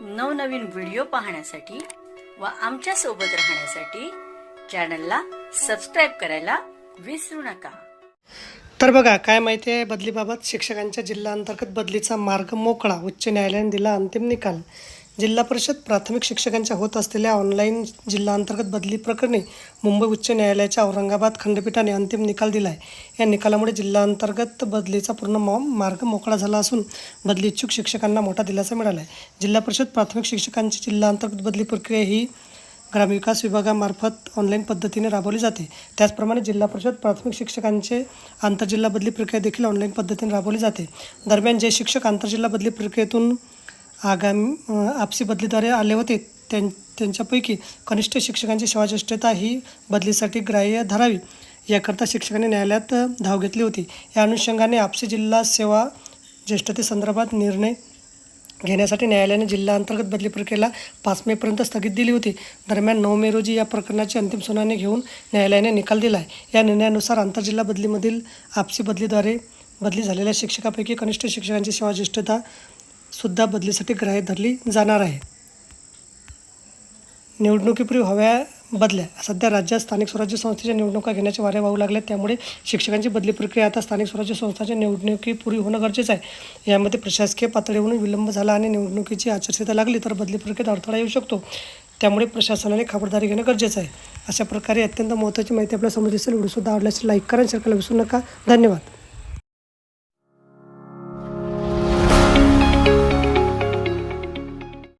नवनवीन व्हिडिओ पाहण्यासाठी व आमच्यासोबत राहण्यासाठी चॅनलला सबस्क्राईब करायला विसरू नका. तर बघा काय माहिती आहे? बदलीबाबत शिक्षकांच्या जिल्हाअंतर्गत बदलीचा मार्ग मोकळा. उच्च न्यायालयाने दिला अंतिम निकाल. जिल्हा परिषद प्राथमिक शिक्षकांच्या होत असलेल्या ऑनलाईन जिल्हाअंतर्गत बदली प्रकरणी मुंबई उच्च न्यायालयाच्या औरंगाबाद खंडपीठाने अंतिम निकाल दिला आहे या निकालामुळे जिल्हाअंतर्गत बदलीचा पूर्ण मार्ग मोकळा झाला असून बदली इच्छुक शिक्षकांना मोठा दिलासा मिळाला आहे जिल्हा परिषद प्राथमिक शिक्षकांची जिल्हाअंतर्गत बदली प्रक्रिया ही ग्रामविकास विभागामार्फत ऑनलाईन पद्धतीने राबवली जाते. त्याचप्रमाणे जिल्हा परिषद प्राथमिक शिक्षकांचे आंतरजिल्हा बदली प्रक्रिया देखील ऑनलाईन पद्धतीने राबवली जाते. दरम्यान जे शिक्षक आंतरजिल्हा बदली प्रक्रियेतून आगामी आपसी बदलीद्वारे आले होते. त्यां त्यांच्यापैकी कनिष्ठ शिक्षकांची सेवाज्येष्ठता ही बदलीसाठी ग्राह्य धरावी. याकरता शिक्षकांनी न्यायालयात धाव घेतली होती. या अनुषंगाने आपसी जिल्हा सेवा ज्येष्ठतेसंदर्भात निर्णय घेण्यासाठी न्यायालयाने जिल्हा अंतर्गत बदली प्रक्रियेला पाच मेपर्यंत स्थगित दिली होती. दरम्यान नऊ मे रोजी या प्रकरणाची अंतिम सुनावणी घेऊन न्यायालयाने निकाल दिला आहे या निर्णयानुसार आंतरजिल्हा बदलीमधील आपसी बदलीद्वारे बदली झालेल्या शिक्षकापैकी कनिष्ठ शिक्षकांची सेवा ज्येष्ठता सुद्धा बदलीसाठी ग्राह्य धरली जाणार आहे. निवडणुकीपूर्वी हव्या बदल्या. सध्या राज्यात स्थानिक स्वराज्य संस्थेच्या निवडणुका घेण्याचे वारे वाहू लागले त्यामुळे शिक्षकांची बदली प्रक्रिया आता स्थानिक स्वराज्य संस्थांच्या निवडणुकीपूर्वी होणं गरजेचं आहे. यामध्ये प्रशासकीय पातळीवरून विलंब झाला आणि निवडणुकीची आचारसंहिता लागली तर बदली प्रक्रियेत अडथळा येऊ शकतो. त्यामुळे प्रशासनाने खबरदारी घेणं गरजेचं आहे. अशा प्रकारे अत्यंत महत्त्वाची माहिती आपल्यासमोर दिसेल. व्हिडिओसुद्धा आवडल्यास लाईक करा शेअर करायला विसरू नका. धन्यवाद.